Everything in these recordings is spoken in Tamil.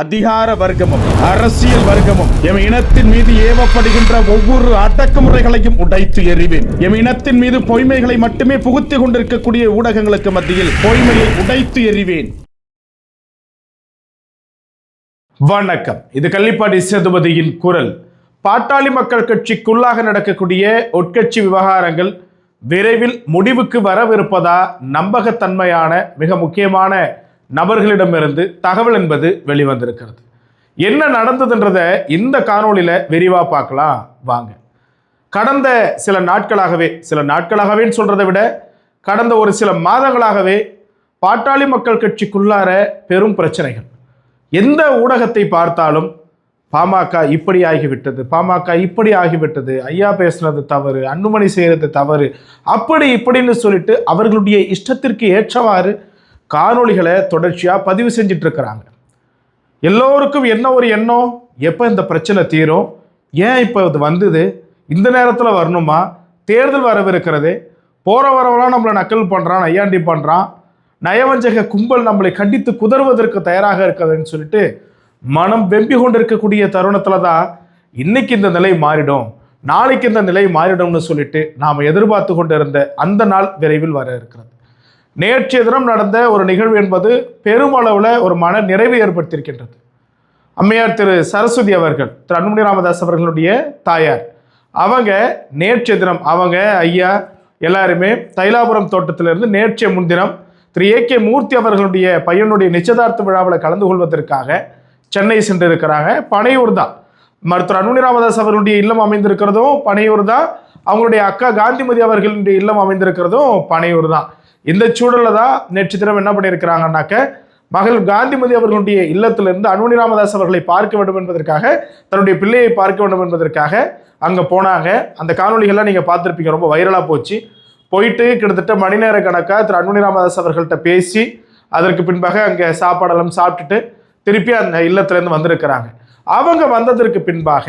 அதிகார வர்க்கமும் அரசியல் வர்க்கமும் எம் இனத்தின் மீது ஏவப்படுகின்ற ஒவ்வொரு அடக்குமுறைகளையும் உடைத்து எறிவேன். எம் இனத்தின் மீது பொய்மைகளை மட்டுமே புகுத்திக் கொண்டிருக்கக்கூடிய ஊடகங்களுக்கு மத்தியில் பொய்மையை உடைத்து எறிவேன். வணக்கம். இது கள்ளிப்பாடி சேதுபதியின் குரல். பாட்டாளி மக்கள் கட்சிக்குள்ளாக நடக்கக்கூடிய உட்கட்சி விவகாரங்கள் விரைவில் முடிவுக்கு வரவிருப்பதா நம்பகத்தன்மையான மிக முக்கியமான நபர்களிடமிருந்து தகவல் என்பது வெளிவந்திருக்கிறது. என்ன நடந்ததுன்றதை இந்த காணொலியில் விரிவாக பார்க்கலாம். வாங்க. கடந்த சில நாட்களாகவே சில நாட்களாகவேன்னு சொல்கிறத விட கடந்த ஒரு சில மாதங்களாகவே பாட்டாளி மக்கள் கட்சிக்குள்ளார பெரும் பிரச்சனைகள். எந்த ஊடகத்தை பார்த்தாலும் பாமக இப்படி ஆகிவிட்டது பாமக இப்படி ஆகிவிட்டது ஐயா பேசுனது தவறு அன்புமணி செய்கிறது தவறு அப்படி இப்படின்னு சொல்லிட்டு அவர்களுடைய இஷ்டத்திற்கு ஏற்றவாறு காணொளிகளை தொடர்ச்சியாக பதிவு செஞ்சுட்டு இருக்கிறாங்க எல்லோருக்கும் என்ன ஒரு எண்ணம்? எப்போ இந்த பிரச்சனை தீரும்? ஏன் இப்போ இது வந்தது? இந்த நேரத்தில் வரணுமா? தேர்தல் வரவிருக்கிறது போகிற வரவெல்லாம் நம்மளை நக்கல் பண்ணுறான் நையாண்டி பண்ணுறான் நயவஞ்சக கும்பல் நம்மளை கண்டித்து குதறுவதற்கு தயாராக இருக்கிறதுன்னு சொல்லிட்டு மனம் வெம்பி கொண்டிருக்கக்கூடிய தருணத்தில் தான் இன்னைக்கு இந்த நிலை மாறிடும். நாளைக்கு இந்த நிலை மாறிடும்னு சொல்லிட்டு நாம் எதிர்பார்த்து கொண்டிருந்த அந்த நாள் விரைவில் வர இருக்கிறது. நேற்றைய தினம் நடந்த ஒரு நிகழ்வு என்பது பெருமளவில் ஒரு மன நிறைவு ஏற்படுத்தியிருக்கின்றது. அம்மையார் திரு சரஸ்வதி அவர்கள் திரு அன்புமணி ராமதாஸ் அவர்களுடைய தாயார். அவங்க நேற்றைய தினம் அவங்க ஐயா எல்லாருமே தைலாபுரம் தோட்டத்திலிருந்து நேற்றைய முன்தினம் திரு ஏ கே மூர்த்தி அவர்களுடைய பையனுடைய நிச்சயதார்த்த விழாவில் கலந்து கொள்வதற்காக சென்னை சென்று இருக்கிறாங்க பனையூர் தான். மருத்துவர் அன்புமணி ராமதாஸ் அவர்களுடைய இல்லம் அமைந்திருக்கிறதும் பனையூர் தான். அவங்களுடைய அக்கா காந்திமதி அவர்களுடைய இல்லம் அமைந்திருக்கிறதும் பனையூர் தான். இந்த சூழலில் தான் நேற்று தினம் என்ன பண்ணியிருக்கிறாங்கன்னாக்க மகள் காந்திமதி அவர்களுடைய இல்லத்திலிருந்து அன்புமணி ராமதாஸ் அவர்களை பார்க்க வேண்டும் என்பதற்காக தன்னுடைய பிள்ளையை பார்க்க வேண்டும் என்பதற்காக அங்கே போனாங்க. அந்த காணொளிகள்லாம் நீங்கள் பார்த்துருப்பீங்க ரொம்ப வைரலாக போச்சு. போயிட்டு கிட்டத்தட்ட மணி நேர கணக்காக திரு அன்புமணி ராமதாஸ் அவர்கள்ட்ட பேசி அதற்கு பின்பாக அங்கே சாப்பாடெல்லாம் சாப்பிட்டுட்டு திருப்பி அந்த இல்லத்திலேருந்து வந்திருக்கிறாங்க. அவங்க வந்ததற்கு பின்பாக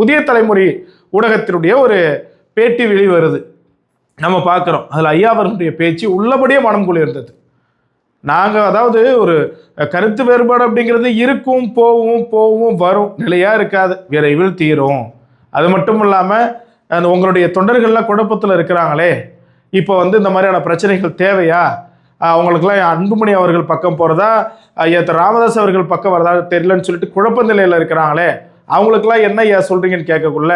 புதிய தலைமுறை ஊடகத்தினுடைய ஒரு பேட்டி வெளிவருது. நம்ம பார்க்குறோம். அதில் ஐயா அவர்களுடைய பேச்சு உள்ளபடியே மனம் குளிர்ந்தது. நாங்கள் அதாவது ஒரு கருத்து வேறுபாடு அப்படிங்கிறது இருக்கும் போவும் போவும் வரும் நிலையாக இருக்காது. விரைவில் தீரும். அது மட்டும் இல்லாமல் அந்த உங்களுடைய தொண்டர்கள்லாம் குழப்பத்தில் இருக்கிறாங்களே. இப்போ வந்து இந்த மாதிரியான பிரச்சனைகள் தேவையா? அவங்களுக்குலாம் அன்புமணி அவர்கள் பக்கம் போகிறதா ஐயா ராமதாஸ் அவர்கள் பக்கம் வரதா? தெரியலன்னு சொல்லிட்டு குழப்ப நிலையில் இருக்கிறாங்களே. அவங்களுக்குலாம் என்ன ஐயா சொல்கிறீங்கன்னு கேட்கக்குள்ள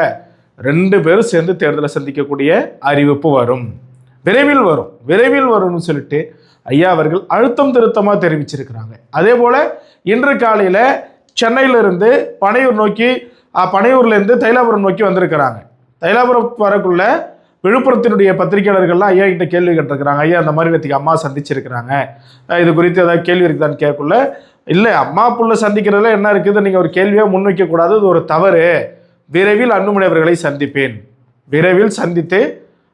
ரெண்டு பேரும் சேர்ந்து தேர்தலை சந்திக்கக்கூடிய அறிவிப்பு வரும். விரைவில் வரும். விரைவில் வரும்னு சொல்லிட்டு ஐயா அவர்கள் அழுத்தம் திருத்தமாக தெரிவிச்சிருக்கிறாங்க. அதே போல் இன்று காலையில் சென்னையிலிருந்து பனையூர் நோக்கி பனையூர்லேருந்து தைலாபுரம் நோக்கி வந்திருக்கிறாங்க. தைலாபுரம் வரக்குள்ள விழுப்புரத்தினுடைய பத்திரிகையாளர்கள்லாம் ஐயா கிட்ட கேள்வி கேட்டிருக்கிறாங்க. ஐயா அந்த மாதிரி நேற்றுக்கு அம்மா சந்திச்சிருக்கிறாங்க. இது குறித்து ஏதாவது கேள்வி இருக்குதான்னு கேட்கக்குள்ள இல்லை அம்மா புள்ள சந்திக்கிறதுல என்ன இருக்குது? நீங்கள் ஒரு கேள்வியாக முன்வைக்கக்கூடாது. இது ஒரு தவறு. விரைவில் அன்புமுடையவர்களை அவர்களை சந்திப்பேன். விரைவில் சந்தித்து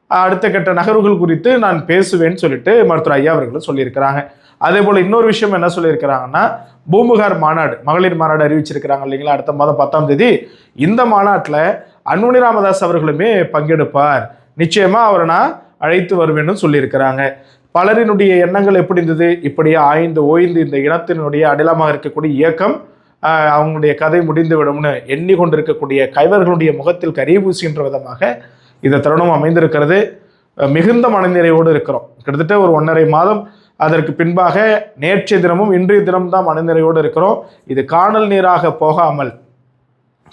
அடுத்த கட்ட நகர்வுகள் குறித்து நான் பேசுவேன்னு சொல்லிட்டு மருத்துவர் ஐயா அவர்களும் சொல்லியிருக்கிறாங்க. அதே போல் இன்னொரு விஷயம் என்ன சொல்லியிருக்கிறாங்கன்னா பூம்புகார் மாநாடு மகளிர் மாநாடு அறிவிச்சிருக்கிறாங்க இல்லைங்களா அடுத்த மாதம் பத்தாம் தேதி. இந்த மாநாட்டில் அன்புமணி ராமதாஸ் அவர்களுமே பங்கெடுப்பார். நிச்சயமாக அவரை நான் அழைத்து வருவேன்னு சொல்லியிருக்கிறாங்க. பலரினுடைய எண்ணங்கள் எப்படி இருந்தது? இப்படியே ஆய்ந்து ஓய்ந்து இந்த இனத்தினுடைய அடையாளமாக இருக்கக்கூடிய இயக்கம் அவங்களுடைய கதை முடிந்து விடும்னு எண்ணிக்கொண்டிருக்கக்கூடிய கைவர்களுடைய முகத்தில் கரிய பூசுகின்ற விதமாக இந்த தருணம் அமைந்திருக்கிறது. மிகுந்த மனநிறைவோடு இருக்கிறோம். கிட்டத்தட்ட ஒரு ஒன்றரை மாதம் அதற்கு பின்பாக நேற்றைய தினமும் இன்றைய தினம்தான் மனநிறைவோடு இருக்கிறோம். இது காணல் நீராக போகாமல்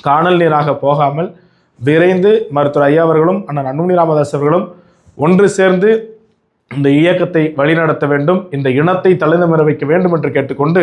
காணல் நீராக போகாமல் விரைந்து மருத்துவர் ஐயா அவர்களும் அண்ணன் அன்புமணி ராமதாஸ் அவர்களும் ஒன்று சேர்ந்து இந்த இயக்கத்தை வழிநடத்த வேண்டும் இந்த இனத்தை தலைநிமிர வைக்க வேண்டும் என்று கேட்டுக்கொண்டு